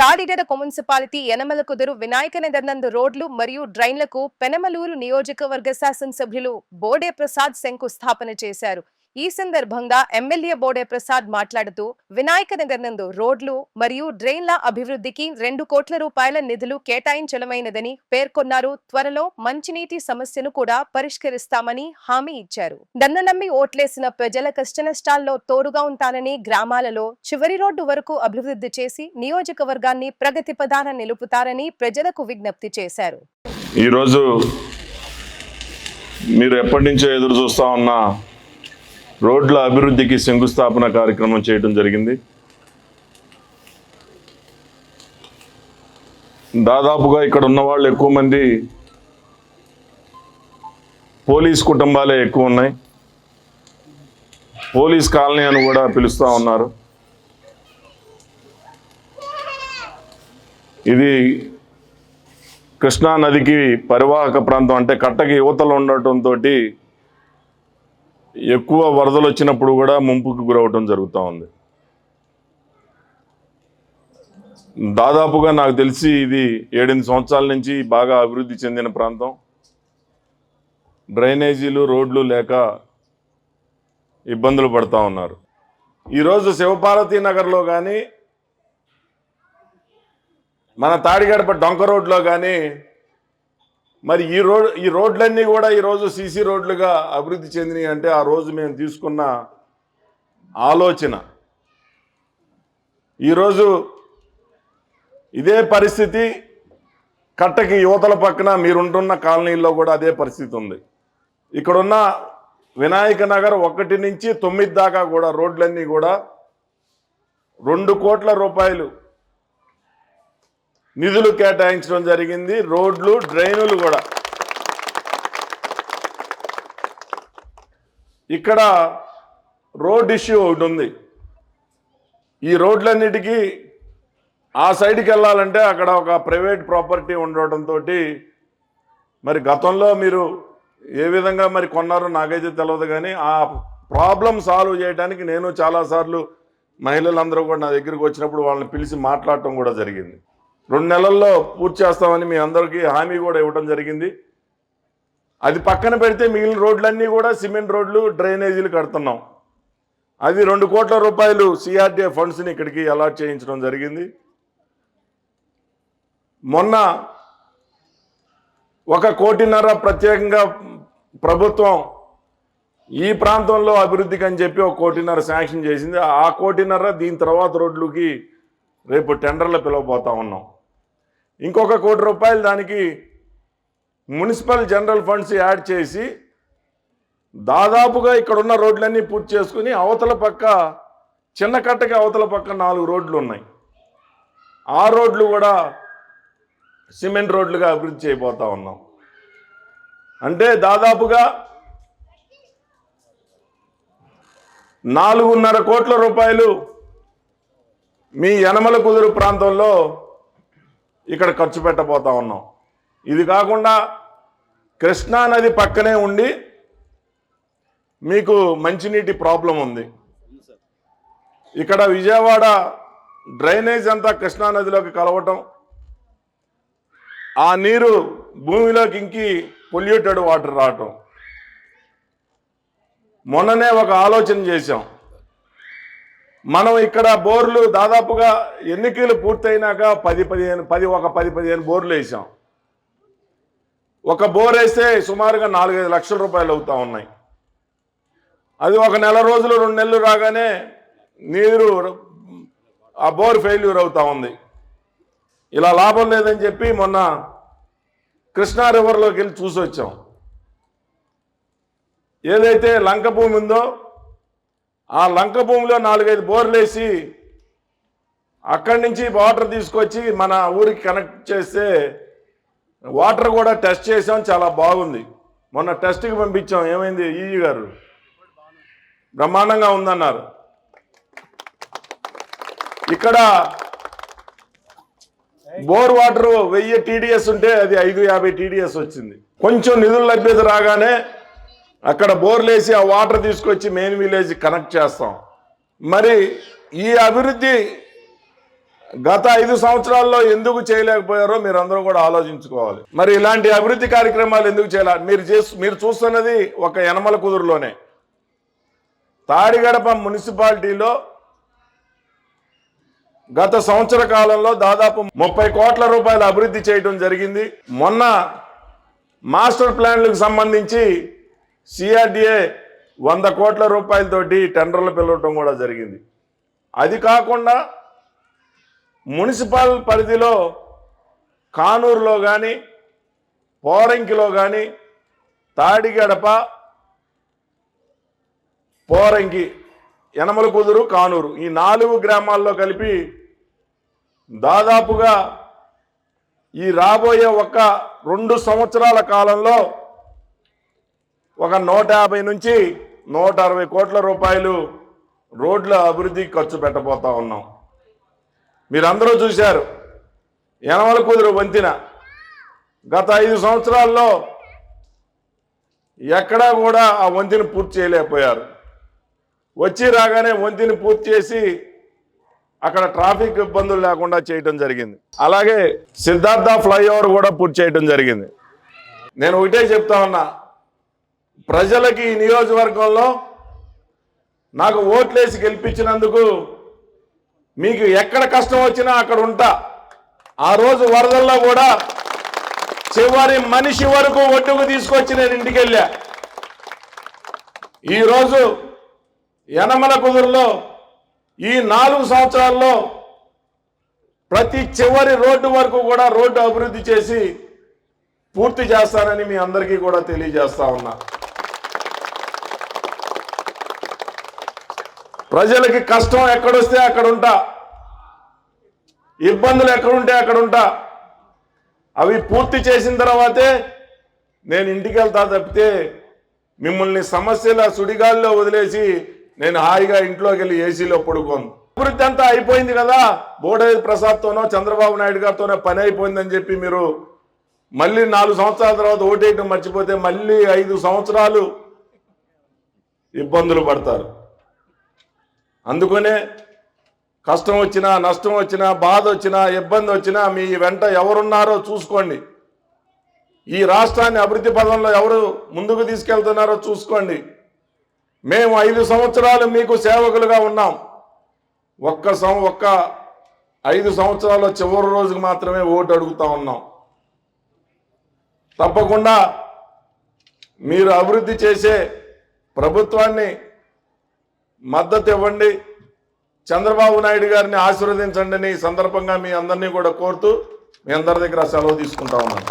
తాడిడెర municipality ఎనమల కుదురు వినాయక నగర్నందు రోడ్లు మరియు డ్రైన్లకు పెనమలూరు నియోజకవర్గ శాసనసభ్యులు బోడే ప్రసాద్ శంకుస్థాపన చేశారు. ఈ సందర్భంగా ఎమ్మెల్యే బోడే ప్రసాద్ మాట్లాడుతూ వినాయక నగర్ నందు రోడ్లు మరియు డ్రైన్ల అభివృద్ధికి రెండు కోట్ల రూపాయల నిధులు కేటాయించడమైనదని పేర్కొన్నారు. త్వరలో మంచినీటి సమస్యను కూడా పరిష్కరిస్తామని హామీ ఇచ్చారు. నన్ను నమ్మి ఓట్లేసిన ప్రజల కష్టనష్టాల్లో తోడుగా ఉంటానని గ్రామాలలో చివరి రోడ్డు వరకు అభివృద్ధి చేసి నియోజకవర్గాన్ని ప్రగతి పదాన నిలుపుతారని ప్రజలకు విజ్ఞప్తి చేశారు. ఈరోజు మీరు ఎప్పటి నుంచో ఎదురు చూస్తా ఉన్న రోడ్ల అభివృద్ధికి శంకుస్థాపన కార్యక్రమం చేయడం జరిగింది. దాదాపుగా ఇక్కడ ఉన్న వాళ్ళు ఎక్కువ మంది పోలీస్ కుటుంబాలే ఎక్కువ ఉన్నాయి. పోలీస్ కాలనీ అని కూడా పిలుస్తూ ఉన్నారు. ఇది కృష్ణా నదికి పరివాహక ప్రాంతం అంటే కట్టకి యువతలు ఉండటంతో ఎక్కువ వరదలు వచ్చినప్పుడు కూడా ముంపుకు గురవటం జరుగుతూ ఉంది. దాదాపుగా నాకు తెలిసి ఇది ఏడెనిమిది సంవత్సరాల నుంచి బాగా అభివృద్ధి చెందిన ప్రాంతం. డ్రైనేజీలు రోడ్లు లేక ఇబ్బందులు పడుతూ ఉన్నారు. ఈరోజు శివపార్వతి నగర్లో కానీ మన తాడిగడప డొంక రోడ్లో కానీ మరి ఈ రోడ్ ఈ రోడ్లన్నీ కూడా ఈరోజు సీసీ రోడ్లుగా అభివృద్ధి చెందినాయి అంటే ఆ రోజు మేము తీసుకున్న ఆలోచన. ఈరోజు ఇదే పరిస్థితి కట్టకి యువతల పక్కన మీరుంటున్న కాలనీల్లో కూడా అదే పరిస్థితి ఉంది. ఇక్కడున్న వినాయక నగర్ ఒకటి నుంచి తొమ్మిది దాకా కూడా రోడ్లన్నీ కూడా రెండు కోట్ల రూపాయలు నిధులు కేటాయించడం జరిగింది రోడ్లు డ్రైనులు కూడా. ఇక్కడ రోడ్ ఇష్యూ ఒకటి ఉంది. ఈ రోడ్లన్నిటికీ ఆ సైడ్కి వెళ్ళాలంటే అక్కడ ఒక ప్రైవేట్ ప్రాపర్టీ ఉండటంతో మరి గతంలో మీరు ఏ విధంగా మరి కొన్నారో నాకైతే తెలియదు కానీ ఆ ప్రాబ్లం సాల్వ్ చేయడానికి నేను చాలాసార్లు మహిళలందరూ కూడా నా దగ్గరికి వచ్చినప్పుడు వాళ్ళని పిలిచి మాట్లాడటం కూడా జరిగింది. రెండు నెలల్లో పూర్తి చేస్తామని మీ అందరికీ హామీ కూడా ఇవ్వడం జరిగింది. అది పక్కన పెడితే మిగిలిన రోడ్లన్నీ కూడా సిమెంట్ రోడ్లు డ్రైనేజీలు కడుతున్నాం. అది రెండు కోట్ల రూపాయలు సిఆర్డీఏ ఫండ్స్ని ఇక్కడికి అలాట్ చేయించడం జరిగింది. మొన్న ఒక కోటిన్నర ప్రత్యేకంగా ప్రభుత్వం ఈ ప్రాంతంలో అభివృద్ధికి అని చెప్పి ఒక కోటిన్నర శాంక్షన్ చేసింది. ఆ కోటిన్నర దీని తర్వాత రోడ్లకి రేపు టెండర్లు పిలవబోతా ఉన్నాం. ఇంకొక కోటి రూపాయలు దానికి మున్సిపల్ జనరల్ ఫండ్స్ యాడ్ చేసి దాదాపుగా ఇక్కడ ఉన్న రోడ్లన్నీ పూర్తి చేసుకుని అవతల పక్క చిన్న కట్టకి అవతల పక్క నాలుగు రోడ్లు ఉన్నాయి. ఆ రోడ్లు కూడా సిమెంట్ రోడ్లుగా అభివృద్ధి చేయబోతా ఉన్నాం. అంటే దాదాపుగా నాలుగున్నర కోట్ల రూపాయలు మీ యనమల కుదురు ప్రాంతంలో ఇక్కడ ఖర్చు పెట్టబోతా ఉన్నాం. ఇది కాకుండా కృష్ణా నది పక్కనే ఉండి మీకు మంచినీటి ప్రాబ్లం ఉంది. ఇక్కడ విజయవాడ డ్రైనేజ్ అంతా కృష్ణా నదిలోకి కలవటం ఆ నీరు భూమిలోకి ఇంకి పొల్యూటెడ్ వాటర్ రావటం. మొన్ననే ఒక ఆలోచన చేశాం. మనం ఇక్కడ బోర్లు దాదాపుగా ఎన్నికలు పూర్తయినాక పది పదిహేను పది ఒక పది పదిహేను బోర్లు వేసాం. ఒక బోర్ వేస్తే సుమారుగా నాలుగైదు లక్షల రూపాయలు అవుతూ ఉన్నాయి. అది ఒక నెల రోజులు రెండు నెలలు రాగానే నీరు ఆ బోర్ ఫెయిల్యూర్ అవుతూ ఉంది. ఇలా లాభం లేదని చెప్పి మొన్న కృష్ణా రివర్లోకి వెళ్ళి చూసి వచ్చాం ఏదైతే లంక భూమి ఉందో ఆ లంక భూమిలో నాలుగైదు బోర్లేసి అక్కడి నుంచి వాటర్ తీసుకొచ్చి మన ఊరికి కనెక్ట్ చేస్తే వాటర్ కూడా టెస్ట్ చేసాం చాలా బాగుంది. మొన్న టెస్ట్కి పంపించాం ఏమైంది? ఈజీ గారు. బ్రహ్మాండంగా ఉందన్నారు. ఇక్కడ బోర్ వాటర్ వెయ్యి టీడీఎస్ ఉంటే అది ఐదు యాభై టీడీఎస్ వచ్చింది. కొంచెం నిధులు లభ్యత రాగానే అక్కడ బోర్లు వేసి ఆ వాటర్ తీసుకొచ్చి మెయిన్ విలేజ్ కనెక్ట్ చేస్తాం. మరి ఈ అభివృద్ధి గత ఐదు సంవత్సరాల్లో ఎందుకు చేయలేకపోయారో మీరు అందరూ కూడా ఆలోచించుకోవాలి. మరి ఇలాంటి అభివృద్ధి కార్యక్రమాలు ఎందుకు చేయాలి మీరు చేసు మీరు చూస్తున్నది ఒక యనమల కుదురులోనే. తాడిగడప మున్సిపాలిటీలో గత సంవత్సర కాలంలో దాదాపు ముప్పై కోట్ల రూపాయల అభివృద్ధి చేయడం జరిగింది. మొన్న మాస్టర్ ప్లాన్లకు సంబంధించి సిఆర్డిఏ వంద కోట్ల రూపాయలతోటి టెండర్లు పిలవటం కూడా జరిగింది. అది కాకుండా మున్సిపల్ పరిధిలో కానూరులో కానీ పోరంకిలో కానీ తాడిగడప పోరంకి యనమల కుదురు కానూరు ఈ నాలుగు గ్రామాల్లో కలిపి దాదాపుగా ఈ రాబోయే ఒక రెండు సంవత్సరాల కాలంలో ఒక నూట యాభై నుంచి నూట అరవై కోట్ల రూపాయలు రోడ్ల అభివృద్ధికి ఖర్చు పెట్టబోతా ఉన్నాం. మీరందరూ చూశారు యనమల కుదురు వంతిన గత ఐదు సంవత్సరాల్లో ఎక్కడా కూడా ఆ వంతిని పూర్తి చేయలేకపోయారు. వచ్చి రాగానే వంతిని పూర్తి చేసి అక్కడ ట్రాఫిక్ ఇబ్బందులు లేకుండా చేయటం జరిగింది. అలాగే సిద్ధార్థ ఫ్లైఓవర్ కూడా పూర్తి చేయటం జరిగింది. నేను ఒకటే చెప్తా ఉన్నా ప్రజలకి ఈ నియోజకవర్గంలో నాకు ఓట్లేసి గెలిపించినందుకు మీకు ఎక్కడ కష్టం వచ్చినా అక్కడ ఉంటా. ఆ రోజు వరదల్లో కూడా చివరి మనిషి వరకు ఒడ్డుకు తీసుకొచ్చి నేను ఇంటికి వెళ్ళా ఈరోజు యనమల కుదురులో ఈ నాలుగు సంవత్సరాల్లో ప్రతి చివరి రోడ్డు వరకు కూడా రోడ్డు అభివృద్ధి చేసి పూర్తి చేస్తానని మీ అందరికీ కూడా తెలియజేస్తా ఉన్నా. ప్రజలకి కష్టం ఎక్కడొస్తే అక్కడ ఉంటా ఇబ్బందులు ఎక్కడుంటే అక్కడ ఉంటా అవి పూర్తి చేసిన తర్వాతే నేను ఇంటికి వెళ్తా తప్పితే మిమ్మల్ని సమస్యల సుడిగాల్లో వదిలేసి నేను హాయిగా ఇంట్లోకి వెళ్ళి ఏసీలో పడుకోను. అభివృద్ధి అంతా అయిపోయింది కదా? బోడేది ప్రసాద్తోనో చంద్రబాబు నాయుడు గారితోనో పని అయిపోయిందని చెప్పి మీరు మళ్ళీ నాలుగు సంవత్సరాల తర్వాత ఓటేయటం మర్చిపోతే మళ్ళీ ఐదు సంవత్సరాలు ఇబ్బందులు పడతారు. అందుకనే కష్టం వచ్చినా నష్టం వచ్చినా బాధ వచ్చినా ఇబ్బంది వచ్చినా మీ వెంట ఎవరున్నారో చూసుకోండి. ఈ రాష్ట్రాన్ని అభివృద్ధి పదంలో ఎవరు ముందుకు తీసుకెళ్తున్నారో చూసుకోండి. మేము ఐదు సంవత్సరాలు మీకు సేవకులుగా ఉన్నాం. ఒక్క సం ఒక్క ఐదు సంవత్సరాల చివరి రోజుకి మాత్రమే ఓటు అడుగుతా ఉన్నాం. తప్పకుండా మీరు అభివృద్ధి చేసే ప్రభుత్వాన్ని మద్దతు ఇవ్వండి చంద్రబాబు నాయుడు గారిని ఆశీర్వదించండి అని ఈ సందర్భంగా మీ అందరినీ కూడా కోరుతూ మీ అందరి దగ్గర సెలవు తీసుకుంటా ఉన్నాను.